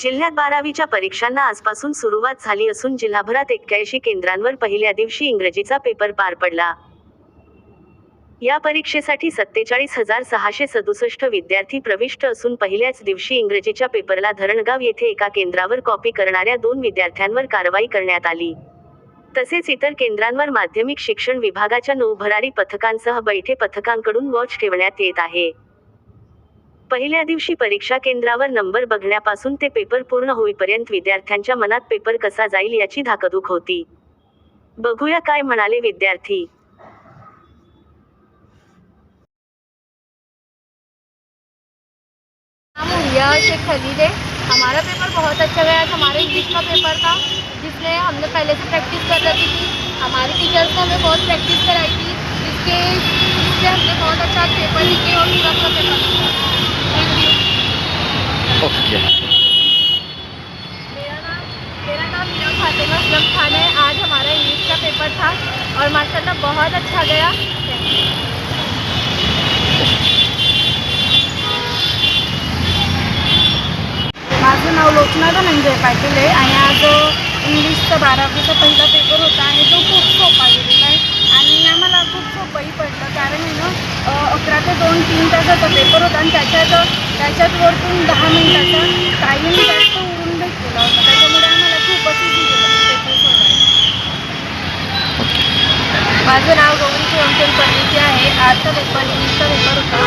जिल्ह्यात बारावीच्या परीक्षांना आजपासून सुरुवात झाली असून जिल्हाभरात एक्क्याऐंशी केंद्रांवर पहिल्या दिवशी इंग्रजीचा पेपर पार पडला. या परीक्षेसाठी सत्तेचाळीस हजार सहाशे सदुसष्ट विद्यार्थी प्रविष्ट असून पहिल्याच दिवशी इंग्रजीच्या पेपरला धरणगाव येथे एका केंद्रावर कॉपी करणाऱ्या दोन विद्यार्थ्यांवर कारवाई करण्यात आली. तसेच इतर केंद्रांवर माध्यमिक शिक्षण विभागाच्या नऊ भरारी पथकांसह बैठे पथकांकडून वॉच ठेवण्यात येत आहे. पहिल्या दिवशी परीक्षा केंद्रावर नंबर बघण्यापासून ते पेपर पूर्ण होईपर्यंत विद्यार्थ्यांच्या मनात पेपर कसा जाईल याची धाकधूक होती. बघूया काय म्हणाले विद्यार्थी. शेख खलीद है हमारा पेपर बहुत अच्छा गया था हमारा इंग्लिश का पेपर था जिसमें हमने पहले से प्रैक्टिस कर रखी थी। हमारे टीचर्स ने हमें बहुत प्रैक्टिस कराई थी जिसके जिससे हमने बहुत अच्छा पेपर लिखे और पूरा पूरा पेपर लिखा थैंक यू मेरा नाम मेरा नाम मीरा फातिमा असलम खान है। आज हमारा इंग्लिश का पेपर था और माशाल्लाह बहुत अच्छा गया. माझं नाव लोचना धनंजय पाटील आहे आणि आज इंग्लिशचा बारावीचा पहिला पेपर होता आणि तो खूप सोपा गेलेला आहे. आणि आम्हाला खूप सोपंही पडलं कारण आहे ना अकरा ते दोन तीन तासाचा पेपर होता आणि त्याच्यात त्याच्यात वरतून दहा मिनिटाचा टाईम जास्त उरून भेटलेला होता. त्याच्यामुळे आम्हाला खूपच इझी गेलं माझं नाव गौरी शिवमचंद परदेशी आहे. आजचा पेपर इंग्लिशचा पेपर होता.